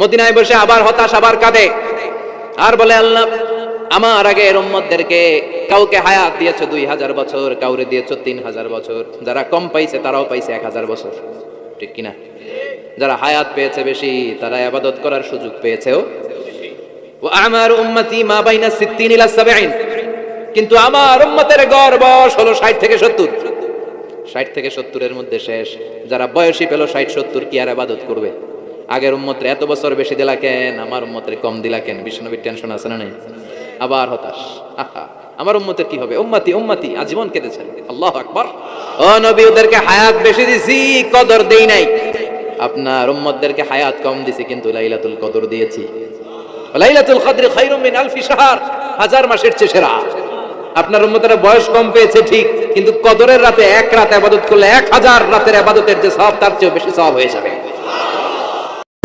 মদিনায় বসে আবার হতাশ, আবার কাঁদে। আর বলে, আল্লাহ, আমার আগে উম্মতদেরকে কাউকে হায়াত দিয়েছ দুই হাজার বছর, কাউরে দিয়েছ তিন হাজার বছর। যারা কম পাইছে, তারাও পাইছে এক হাজার বছর। ঠিক কিনা? যারা হায়াত পেয়েছে বেশি, তারা আবাদত করার সুযোগ পেয়েছেও। আমার উম্মতি মা বাইনা সিত্তিন ইলা সাবঈন। কিন্তু আমার উম্মতের গড় বয়স হলো 60 থেকে 70 ষাট থেকে সত্তরের মধ্যে শেষ। যারা বয়সী পেল ষাট, সত্তর কি আর আবাদত করবে? আগের উম্মতের এত বছর বেশি দিলা কেন? আমার উম্মতের কম দিলা কেন? বিষ্ণবীর টেনশন আছে না নাই? আবার হতাশ। আমার উম্মতের কি হবে? উম্মতি উম্মতি, আজীবন কেটেছেন আল্লাহ আকবার। ও নবী, ওদেরকে হায়াত বেশি দিছি, কদর দেই নাই। আপনার উম্মতদেরকে হায়াত কম দিছি, কিন্তু লাইলাতুল কদর দিয়েছি। লাইলাতুল কদর খায়রুম মিন আলফি শাহর। হাজার মাসের চেয়ে সেরা। আপনার উম্মতেরা বয়স কম পেয়েছে, ঠিক। কিন্তু কদরের রাতে এক রাত আবাদত করলে এক হাজার রাতের আবাদতের যে সব, তার চেয়ে বেশি সব হয়ে যাবে।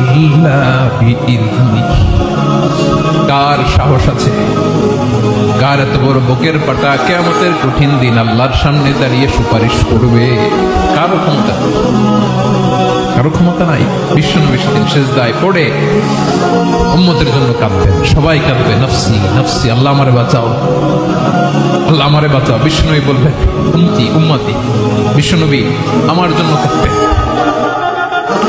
ইল্লা কার সাহস আছে? কার এত বড় বুকের পাটা? কেয়ামতের কঠিন দিন আল্লাহর সামনে দাঁড়িয়ে সুপারিশ করবে। কারও ক্ষমতা। কারও ক্ষমতা নাই। বিশ্বনবী সেদিন শেষ দায় পড়ে উম্মতের জন্য কাঁদবেন সবাই কাঁদবে, নফসি নফসি, আল্লাহ আমারে বাঁচাও। আল্লাহ আমারে বাঁচাও। বিশ্বনবী বলবেন উম্মতি উম্মতি, বিশ্বনবী আমার জন্য কাঁদবেন